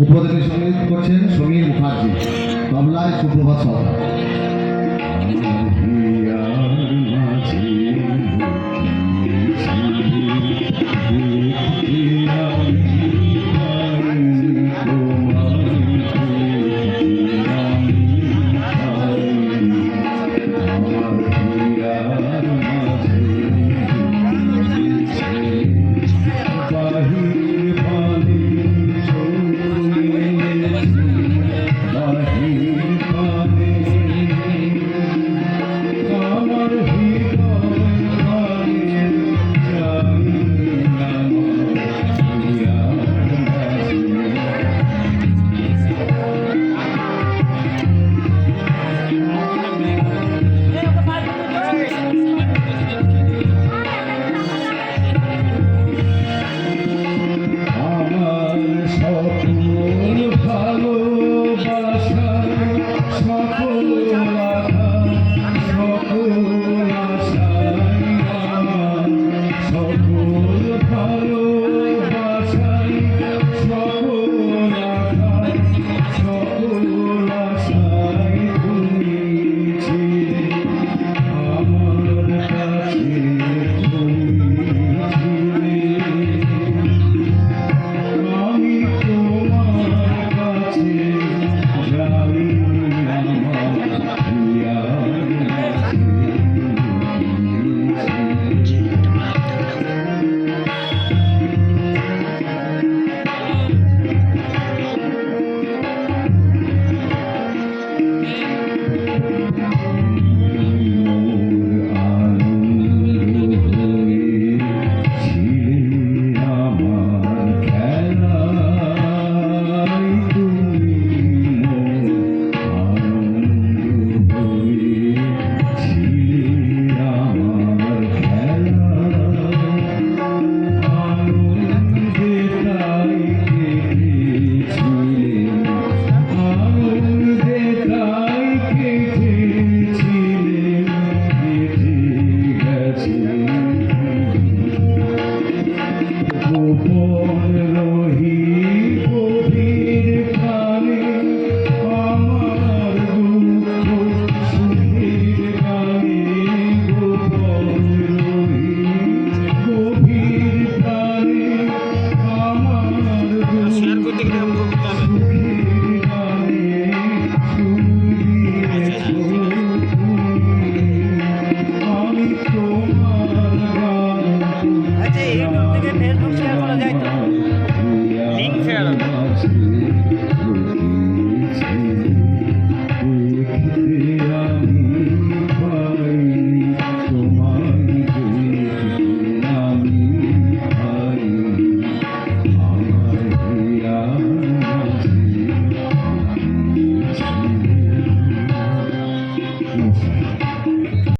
উদ্বোধনী সংগীত করছেন সমীর মুখার্জি। তবলায় সুপ্রভাত সরকার